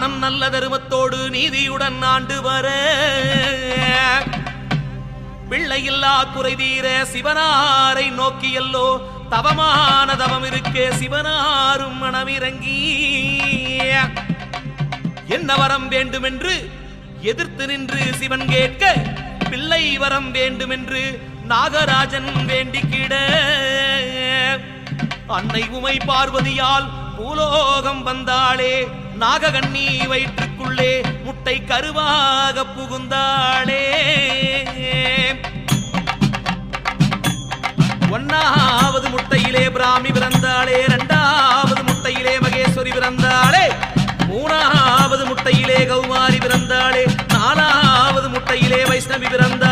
வானம் நல்ல தருமத்தோடு நீதியுடன் ஆண்டு வர. பிள்ளையில்லா குறைதீர சிவனாரை நோக்கியல்லோ தவமான தவம் இருக்கே சிவனாரும் மனமிறங்கி. என்ன வரம் வேண்டுமென்று எதிர்த்து நின்று சிவன் கேட்க பிள்ளை வரம் வேண்டுமென்று நாகராஜன் வேண்டிக்கிட. அன்னை உமை பார்வதியால் பூலோகம் வந்தாளே நாககண்ணி வயிற்றுக்குள்ளே முட்டை கருவாக புகுந்தாளே. ஒன்னாவது முட்டையிலே பிராமி பிறந்தாளே இரண்டாவது முட்டையிலே மகேஸ்வரி பிறந்தாளே மூணாவது முட்டையிலே கௌமாரி பிறந்தாளே நாலாவது முட்டையிலே வைஷ்ணவி பிறந்தாள்.